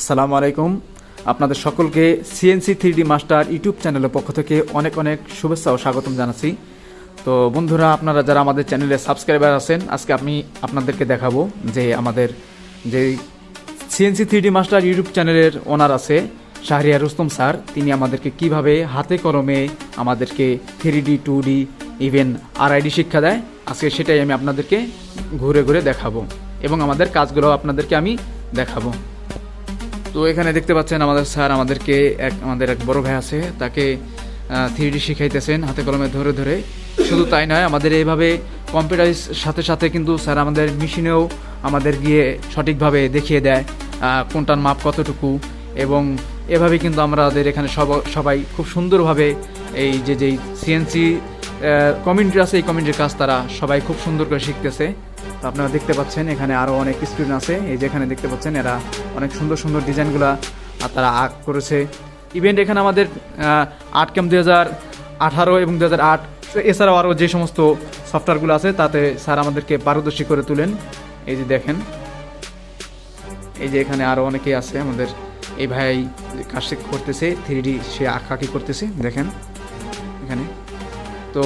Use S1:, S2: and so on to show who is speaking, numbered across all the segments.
S1: আসসালামু আলাইকুম। আপনাদের সকলকে CNC three D master YouTube চ্যানেলের পক্ষ থেকে অনেক অনেক শুভেচ্ছা ও স্বাগতম জানাচ্ছি। তো বন্ধুরা, আপনারা যারা আমাদের চ্যানেলে সাবস্ক্রাইবার আছেন, আজকে আমি আপনাদেরকে দেখাবো যে আমাদের যে CNC three D master YouTube চ্যানেলের ওনার আছে শাহরিয়া রুস্তম স্যার। তিনি আমাদেরকে কীভাবে হাতে কলমে আমাদেরকে three D two D even RID শিক্ষা দেয়। আজকে সেটাই আমি আপনাদেরকে ঘুরে ঘুরে দেখাবো এবং আমাদের কাজগুলো আপনাদেরকে আমি দেখাবো। তো এখানে দেখতে পাচ্ছেন আমাদের স্যার আমাদেরকে এক, আমাদের এক বড় ভাই আছে, তাকে ডি শিখাইতেছেন হাতে কলমে ধরে ধরে। শুধু তাই নয়, আমাদের এইভাবে কম্পিউটারের সাথে সাথে কিন্তু স্যার আমাদের মেশিনেও আমাদের গিয়ে সঠিকভাবে দেখিয়ে দেয় কোনটার মাপ কতটুকু এবং এভাবে কিন্তু আমাদের এখানে সব, সবাই খুব সুন্দরভাবে এই যে যেই সিএনসি কমিউনিটি আছে, এই কমিউনিটির কাজ তারা সবাই খুব সুন্দর করে শিখতেছে। তো আপনারা দেখতে পাচ্ছেন, এখানে আরও অনেক স্টুডেন্ট আছে। এই যে এখানে দেখতে পাচ্ছেন, এরা অনেক সুন্দর সুন্দর ডিজাইনগুলা তারা আর্ট করেছে। ইভেন্ট এখানে আমাদের আর্ট ক্যাম্প দুই হাজার আঠারো এবং দু হাজার আট, এছাড়াও আরও যে সমস্ত সফটওয়্যারগুলো আছে, তাতে স্যার আমাদেরকে পারদর্শী করে তুলেন। এই যে দেখেন, এই যে এখানে আরও অনেকেই আছে, আমাদের এই ভাই কাজ করতেছে থ্রি ডি সে আঁকাকি করতেছে, দেখেন, এখানে। তো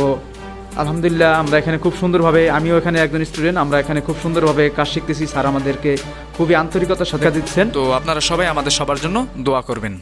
S1: আলহামদুলিল্লাহ, আমরা এখানে খুব সুন্দরভাবে, আমিও এখানে একজন স্টুডেন্ট আমরা এখানে খুব সুন্দরভাবে কাজ শিখতেছি। স্যার আমাদেরকে খুবই আন্তরিকতার সাথে দিচ্ছেন। তো আপনারা সবাই আমাদের সবার জন্য দোয়া করবেন।